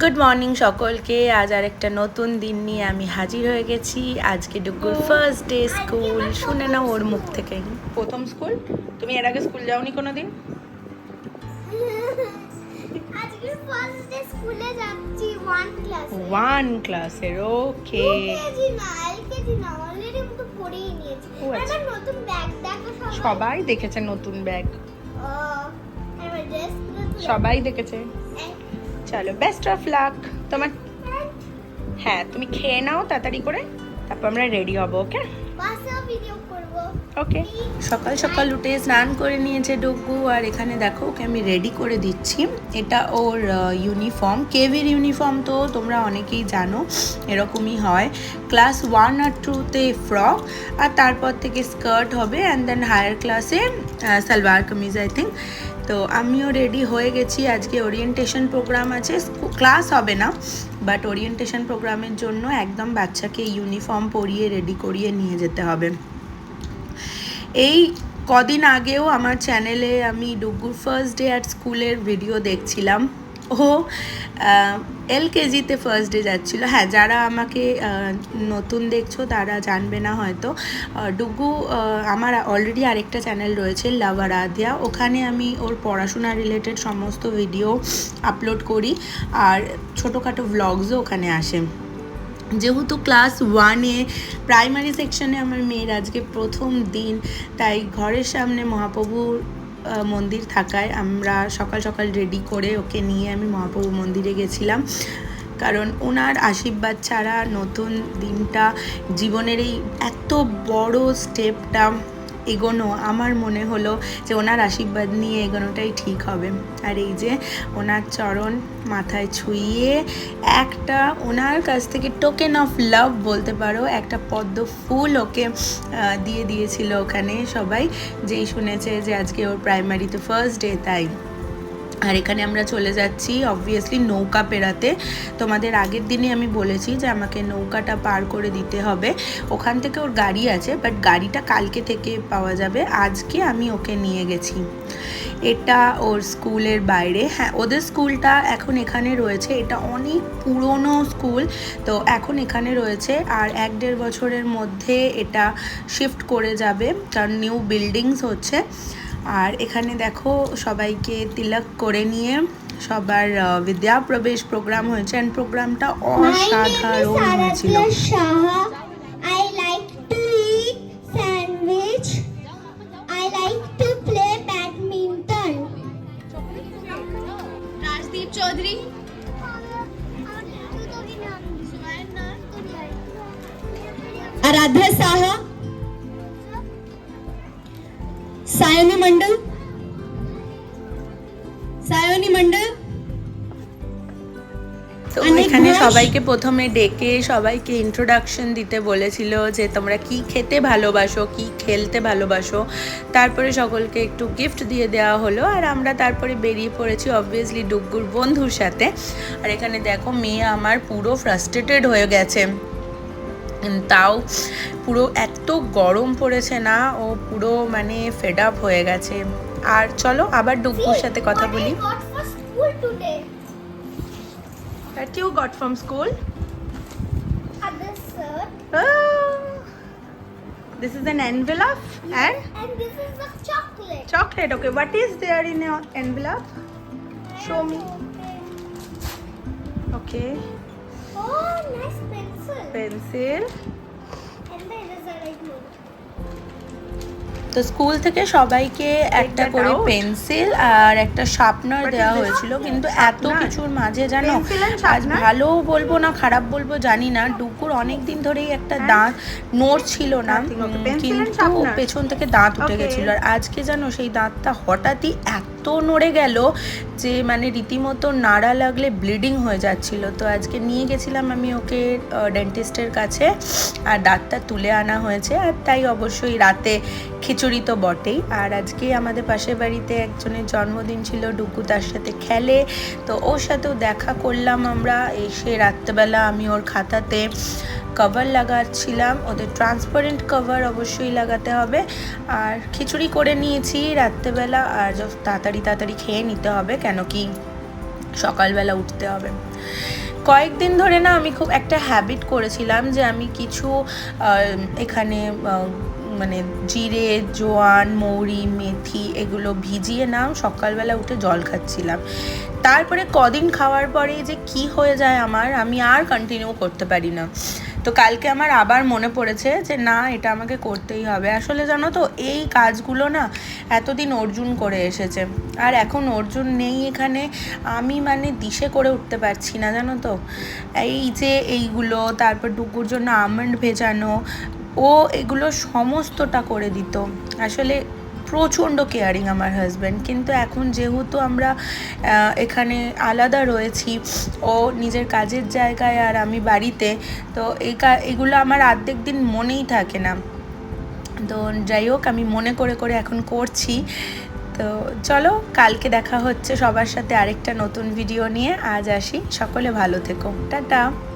Good morning সকলকে। আজ আর একটা নতুন দিন নিয়ে আমি হাজির হয়ে গেছি। আজকে ডুগুর ফার্স্ট ডে স্কুল শুনে না ওর মুখ থেকে। প্রথম স্কুল তুমি এর আগে স্কুল যাওনি কোনো দিন ওয়ান ক্লাসের ওকে আচ্ছা। সবাই। দেখেছে নতুন ব্যাগ সবাই দেখেছে। চলো বেস্ট অফ লাক তোমার হ্যাঁ তুমি খেয়ে নাও তাড়াতাড়ি করে তারপর আমরা রেডি হব ওকে ওকে সকাল সকাল উঠে স্নান করে নিয়েছে ডুগু আর এখানে দেখো ওকে আমি রেডি করে দিচ্ছি। এটা ওর ইউনিফর্ম কেভির ইউনিফর্ম তো তোমরা অনেকেই জানো এরকমই হয়। ক্লাস ওয়ান আর টুতে ফ্রক আর তারপর থেকে স্কার্ট হবে অ্যান্ড দেন হায়ার ক্লাসে সালোয়ার কামিজ আই থিঙ্ক তো আমিও রেডি হয়ে গেছি। আজকে ওরিয়েন্টেশন প্রোগ্রাম আছে। ক্লাস হবে না বাট ওরিয়েন্টেশন প্রোগ্রামের জন্য একদম বাচ্চাকে ইউনিফর্ম পরিয়ে রেডি করিয়ে নিয়ে যেতে হবে। এই কদিন আগেও আমার চ্যানেলে আমি ডুগুর ফার্স্ট ডে অ্যাট স্কুলের ভিডিও দেখছিলাম। ও এল কেজিতে ফার্স্ট ডে যাচ্ছিল। হ্যাঁ যারা আমাকে নতুন দেখছ তারা জানবে না হয়তো। ডুগু আমার অলরেডি আরেকটা চ্যানেল রয়েছে লাভ আরাধ্যা ওখানে আমি ওর পড়াশোনা রিলেটেড সমস্ত ভিডিও আপলোড করি। আর ছোটোখাটো ভ্লগসও ওখানে আসে। যেহেতু ক্লাস ওয়ানে প্রাইমারি সেকশনে আমার মেয়ের আজকে প্রথম দিন, তাই ঘরের সামনে মহাপ্রভুর মন্দির থাকায় আমরা সকাল সকাল রেডি করে ওকে নিয়ে আমি মহাপ্রভু মন্দিরে গেছিলাম। কারণ ওনার আশীর্বাদ ছাড়া নতুন দিনটা জীবনের এই এত বড় স্টেপটা এগোনো, আমার মনে হলো যে ওনার আশীর্বাদ নিয়ে এগোনোটাই ঠিক হবে। আর এই যে ওনার চরণ মাথায় ছুঁয়ে একটা ওনার কাছ থেকে টোকেন অফ লাভ বলতে পারো, একটা পদ্ম ফুল ওকে দিয়ে দিয়েছিল ওখানে সবাই। যেই শুনেছে যে আজকে ওর প্রাইমারিতে ফার্স্ট ডে তাই। আর এখানে আমরা চলে যাচ্ছি অবভিয়াসলি নৌকা পেরাতে। তোমাদের আগের দিনে আমি বলেছি যে আমাকে নৌকাটা পার করে দিতে হবে। ওখান থেকে ওর গাড়ি আছে বাট গাড়িটা কালকে থেকে পাওয়া যাবে। আজকে আমি ওকে নিয়ে গেছি। এটা ওর স্কুলের বাইরে। হ্যাঁ ওদের স্কুলটা এখন এখানে রয়েছে। এটা অনেক পুরনো স্কুল, তো এখন এখানে রয়েছে। আর এক দেড় বছরের মধ্যে এটা শিফট করে যাবে। কারণ নিউ বিল্ডিংস হচ্ছে। আর এখানে দেখো সবাইকে তিলক করে নিয়ে সবার বিদ্যা প্রবেশ প্রোগ্রাম হয়েছে অ্যান্ড প্রোগ্রামটা অসাধারণ হয়েছিল। Shaha. I like मंडल सायनी मंडल তো অনেক এখানে ঘাস। সবাইকে প্রথমে ডেকে সবাইকে ইন্ট্রোডাকশন দিতে বলেছিল যে তোমরা কি খেতে ভালোবাসো কি খেলতে ভালোবাসো তারপরে সকলকে একটু গিফট দিয়ে দেওয়া হলো আর আমরা তারপরে বেরিয়ে পড়েছি অবভিয়াসলি ডুগ্গুর বন্ধুর সাথে আর এখানে দেখো মেয়ে আমার পুরো ফ্রাস্ট্রেটেড হয়ে গেছে উম, তাও পুরো এত গরম পড়েছে না ও পুরো মানে ফেড আপ হয়ে গেছে আর চলো আবার ডুগ্গুর সাথে কথা বলি? That you got from school? This shirt. Oh, this is an envelope yes. and And this is the chocolate. chocolate. Okay, what is there in your envelope? I Show me. Open. Okay, Oh, nice pencil. pencil. And the eraser I know. তো school থেকে সবাইকে একটা করে pencil আর একটা sharpener দেওয়া হয়েছিল কিন্তু এত কিছুর মাঝে জানো আজ ভালো বলব না খারাপ বলব জানি না ডুকুর অনেক দিন ধরেই একটা দাঁত নড় ছিল না কিন্তু? পেছন থেকে দাঁত উঠে. গেছিল আর আজকে জানো সেই দাঁতটা হঠাৎই এত নড়ে গেল যে মানে রীতিমতো নাড়া লাগলে ব্লিডিং হয়ে যাচ্ছিল। তো আজকে নিয়ে গেছিলাম আমি ওকে ডেন্টিস্টের কাছে আর দাঁতটা তুলে আনা হয়েছে আর তাই অবশ্যই রাতে খিচুড়ি তো বটেই। আর আজকে আমাদের পাশের বাড়িতে একজনের জন্মদিন ছিল, ডুকু তার সাথে খেলে। তো ওর সাথেও দেখা করলাম আমরা, এসে রাত্রেবেলা আমি ওর খাতাতে কভার লাগাচ্ছিলাম। ওদের ট্রান্সপারেন্ট কভার অবশ্যই লাগাতে হবে। আর খিচুড়ি করে নিয়েছি রাত্রেবেলা। আর তাড়াতাড়ি তাড়াতাড়ি খেয়ে নিতে হবে, কেন কি সকালবেলা উঠতে হবে। কয়েকদিন ধরে না আমি খুব একটা হ্যাবিট করেছিলাম যে আমি কিছু এখানে মানে জিরে, জোয়ান, মৌরি, মেথি এগুলো ভিজিয়ে না সকালবেলা উঠে জল খাচ্ছিলাম। তারপরে কদিন খাওয়ার পরে যে কি হয়ে যায় আমার, আমি আর কন্টিনিউ করতে পারি না। তো কালকে আমার আবার মনে পড়েছে যে, না, এটা আমাকে করতেই হবে। আসলে জানো তো, এই কাজগুলো না এতদিন অর্জুন করে এসেছে। আর এখন অর্জুন নেই এখানে, আমি মানে দিশে করে উঠতে পারছি না, জানো তো? এই যে এইগুলো, তারপর ডুগুর জন্য আমন্ড ভেজানো ও এগুলো সমস্তটা করে দিত। আসলে প্রচণ্ড কেয়ারিং আমার হাজব্যান্ড কিন্তু এখন যেহেতু আমরা এখানে আলাদা রয়েছি, ও নিজের কাজের জায়গায় আর আমি বাড়িতে, তো এই এগুলো আমার অর্ধেক দিন মনেই থাকে না। তো যাই হোক, আমি মনে করে করে এখন করছি। তো চলো, কালকে দেখা হচ্ছে সবার সাথে আরেকটা নতুন ভিডিও নিয়ে। আজ আসি, সকলে ভালো থেকো। টাটা!